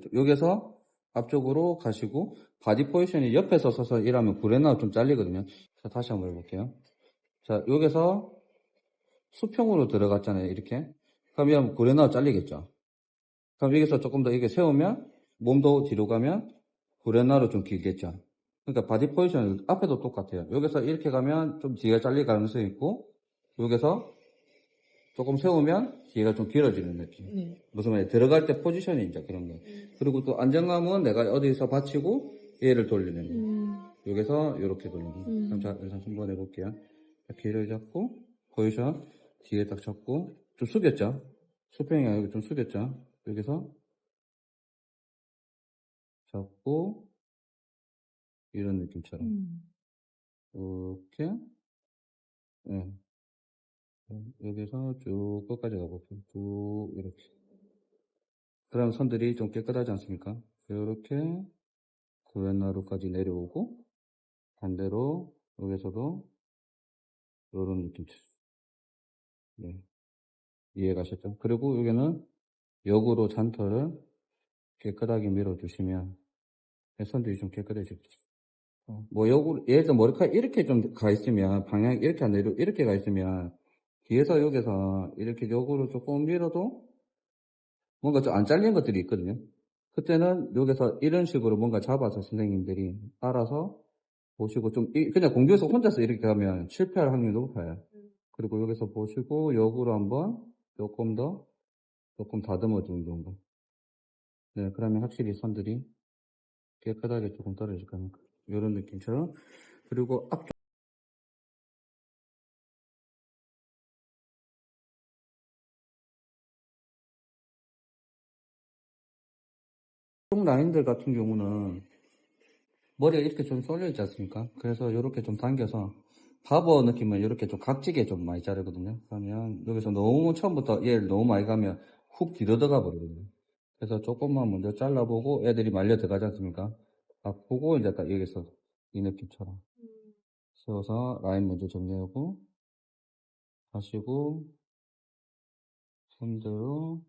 되죠? 여기서 앞쪽으로 가시고 바디 포지션이 옆에서 서서 일하면 구레나루 좀 잘리거든요. 자, 다시 한번 해볼게요. 자, 여기서 수평으로 들어갔잖아요. 이렇게. 그럼 이러면 구레나루 잘리겠죠. 그럼 여기서 조금 더 이렇게 세우면 몸도 뒤로 가면 구레나루 좀 길겠죠. 그러니까 바디 포지션 앞에도 똑같아요. 여기서 이렇게 가면 좀 뒤가 잘릴 가능성이 있고 여기서 조금 세우면 뒤가 좀 길어지는 느낌. 네. 무슨 말이야? 들어갈 때 포지션이 이제 그런 거. 그리고 또 안정감은 내가 어디서 받치고 얘를 돌리는 거. 음. 여기서 이렇게 돌리는 거. 음. 그럼 자, 다시 한번 해볼게요. 길을 잡고 포지션 뒤에 딱 잡고 좀 숙였죠? 수평이 아니고 좀 숙였죠? 여기서 잡고 이런 느낌처럼 음. 이렇게 예. 여기서 쭉 끝까지 가볼게요. 쭉 이렇게. 그럼 선들이 좀 깨끗하지 않습니까? 이렇게 구왼나루까지 내려오고 반대로 여기서도 이런 느낌처럼. 네. 이해가셨죠? 그리고 여기는 역으로 잔털을 깨끗하게 밀어주시면 선들이 좀 깨끗해지겠죠. 어, 뭐 역으로 예를 들어 머리카락 이렇게 좀 가 있으면 방향 이렇게 안 내려 이렇게 가 있으면 뒤에서 여기서 이렇게 역으로 조금 밀어도 뭔가 좀 안 잘린 것들이 있거든요. 그때는 여기서 이런 식으로 뭔가 잡아서 선생님들이 알아서 보시고 좀 이- 그냥 공교에서 혼자서 이렇게 가면 실패할 확률이 높아요. 그리고 여기서 보시고 역으로 한번 조금 더 조금 다듬어 주는 정도. 네, 그러면 확실히 선들이 깨끗하게 조금 떨어질 겁니다. 이런 느낌처럼. 그리고 앞 쪽 라인들 같은 경우는 머리가 이렇게 좀 쏠려 있지 않습니까? 그래서 이렇게 좀 당겨서 바버 느낌은 이렇게 좀 각지게 좀 많이 자르거든요. 그러면 여기서 너무 처음부터 얘를 너무 많이 가면 훅 뒤로 들어가 버리거든요. 그래서 조금만 먼저 잘라보고 애들이 말려 들어가지 않습니까? 아, 보고 이제 딱 여기서 이 느낌처럼 세워서 라인 먼저 정리하고 하시고 손대로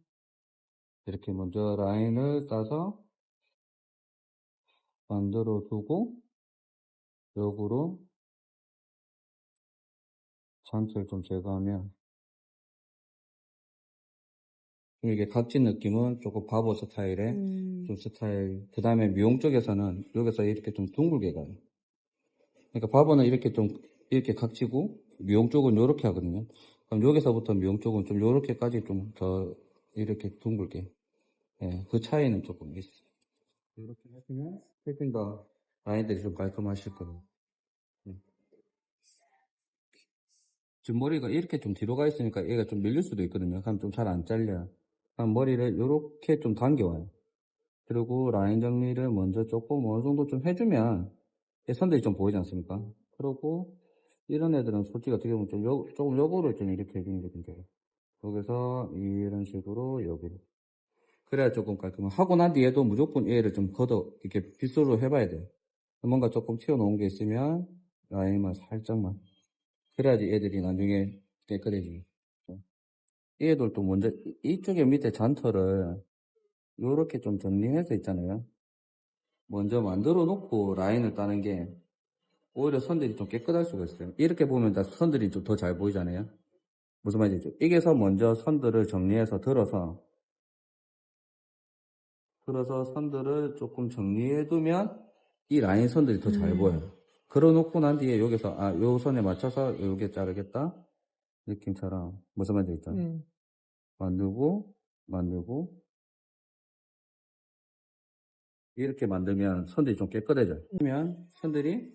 이렇게 먼저 라인을 따서 만들어 두고 역으로 잔털 좀 제거하면 좀 이게 각진 느낌은 조금 바보 스타일의 음. 좀 스타일 그 다음에 미용 쪽에서는 여기서 이렇게 좀 둥글게 가요. 그러니까 바보는 이렇게 좀 이렇게 각지고 미용 쪽은 이렇게 하거든요. 그럼 여기서부터 미용 쪽은 좀 이렇게까지 좀 더 이렇게 둥글게 예, 그 차이는 조금 있어 이렇게 하시면 훨씬 더 라인들이 좀 깔끔하실 거예요 예. 지금 머리가 이렇게 좀 뒤로 가 있으니까 얘가 좀 밀릴 수도 있거든요 그럼 좀 잘 안 잘려요 그럼 머리를 이렇게 좀 당겨와요 그리고 라인 정리를 먼저 조금 어느 정도 좀 해주면 이 선들이 좀 보이지 않습니까? 그리고 이런 애들은 솔직히 어떻게 보면 좀 역, 조금 역으로 좀 이렇게 해주는 게좀 돼요. 여기서 이런 식으로 여기로. 그래야 조금 깔끔해. 하고 난 뒤에도 무조건 얘를 좀 걷어, 이렇게 빗소리로 해봐야 돼요. 뭔가 조금 튀어나온 게 있으면 라인만 살짝만. 그래야지 애들이 나중에 깨끗해지고. 얘들도 먼저 이- 이쪽에 밑에 잔털을 요렇게 좀 정리해서 있잖아요. 먼저 만들어 놓고 라인을 따는 게 오히려 선들이 좀 깨끗할 수가 있어요. 이렇게 보면 다 선들이 좀 더 잘 보이잖아요. 무슨 말이죠? 이게서 먼저 선들을 정리해서 들어서 들어서 선들을 조금 정리해 두면 이 라인 선들이 더 잘 음. 보여요. 걸어 놓고 난 뒤에 여기서 아, 요 선에 맞춰서 요게 자르겠다. 느낌처럼 무슨 말인지 있죠? 네. 만들고 만들고 이렇게 만들면 선들이 좀 깨끗해져요. 그러면 선들이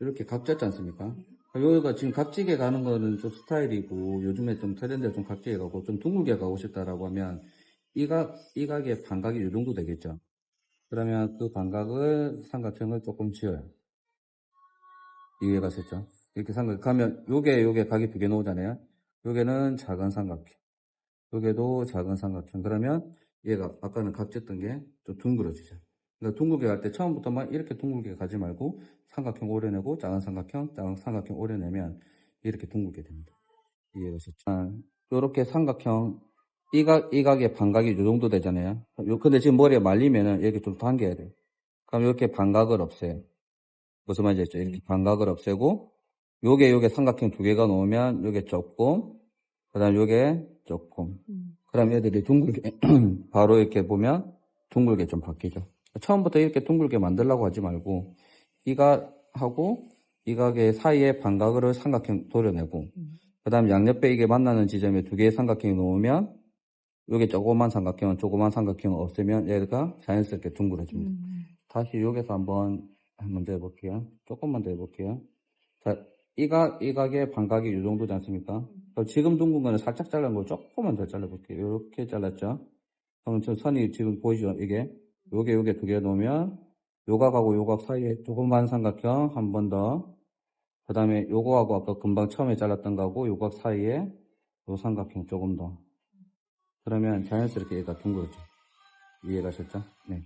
이렇게 각졌지 않습니까? 여기가 지금 각지게 가는 거는 좀 스타일이고 요즘에 좀 트렌드가 좀 각지게 가고 좀 둥글게 가고 싶다라고 하면 이 각, 이 각의 반각이 이 정도 되겠죠. 그러면 그 반각을 삼각형을 조금 지어요. 이해가 됐죠? 이렇게 삼각 가면 요게 요게 각이 두 개 나오잖아요. 요게는 작은 삼각형. 요게도 작은 삼각형. 그러면 얘가 아까는 각졌던 게 좀 둥그러지죠. 그러니까 둥글게 갈 때 처음부터 막 이렇게 둥글게 가지 말고 삼각형 오려내고 작은 삼각형, 작은 삼각형 오려내면 이렇게 둥글게 됩니다. 이해가 됐죠? 이렇게 삼각형 이 각, 이 각의 반각이 이 정도 되잖아요. 요, 근데 지금 머리에 말리면은 이렇게 좀 당겨야 돼요. 그럼 이렇게 반각을 없애요. 무슨 말인지 알죠? 이렇게 반각을 없애고, 요게, 요게 삼각형 두 개가 놓으면 요게 조금, 그 다음 요게 조금. 음. 그럼 얘들이 둥글게, 바로 이렇게 보면 둥글게 좀 바뀌죠. 처음부터 이렇게 둥글게 만들려고 하지 말고, 이가 하고, 이 각의 사이에 반각을 삼각형 도려내고, 음. 그 다음 양옆에 이게 만나는 지점에 두 개의 삼각형이 놓으면, 요게 조그만 삼각형은 조그만 삼각형은 없으면 얘가 자연스럽게 둥그러집니다. 음. 다시 여기서 한번 한번 더 해볼게요. 조금만 더 해볼게요. 자, 이 각, 이 각의 반각이 이 정도지 않습니까? 그럼 지금 둥근 거는 살짝 잘라거 조금만 더 잘라볼게요. 이렇게 잘랐죠? 그럼 저 선이 지금 보이죠? 이게 요게 요게 두 개 놓으면 요각하고 요각 사이에 조그만 삼각형 한 번 더. 그 다음에 요거하고 아까 금방 처음에 잘랐던 거하고 요각 사이에 요 삼각형 조금 더. 그러면 자연스럽게 얘가 둥그러져. 이해가셨죠? 네.